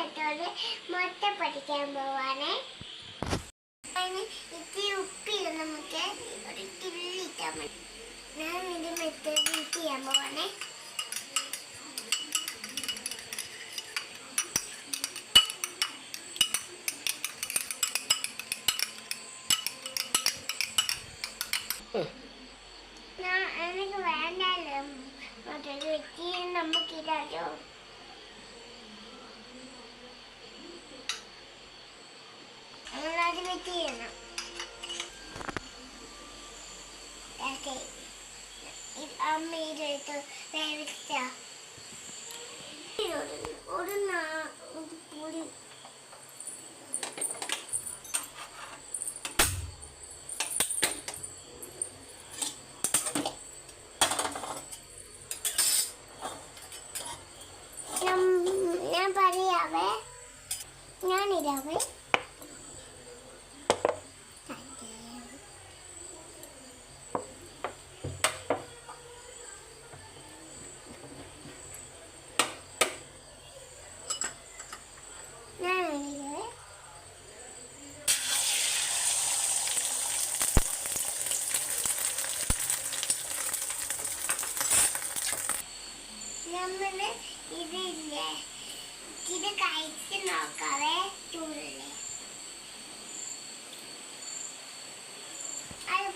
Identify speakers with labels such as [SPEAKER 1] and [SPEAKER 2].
[SPEAKER 1] ഞാനായിട്ടൊരു മുട്ട പഠിക്കാൻ പോവാണേ. ഇത്തിരി ഉപ്പിടും നമുക്ക് ഒരു തുള്ളിട്ടാൽ മതി. ഞാൻ ഇത് മെത്തേഡ് ചെയ്യാൻ പോവാണേ. എനിക്ക് വേണ്ടല്ലോ മറ്റൊരു വ്യക്തി വെച്ച് ചെയ്യണം ഓക്കെ അമ്മ ഇതെടുത്ത് വേവിച്ച. ഒരു നാ പൊടി ഞാൻ പറയാവേ. ഞാനിരാവേ. നമ്മൾ ഇതില്ലേ? ഇത് കഴിച്ച് നോക്കാവേ ചൂടല്ലേ? അത്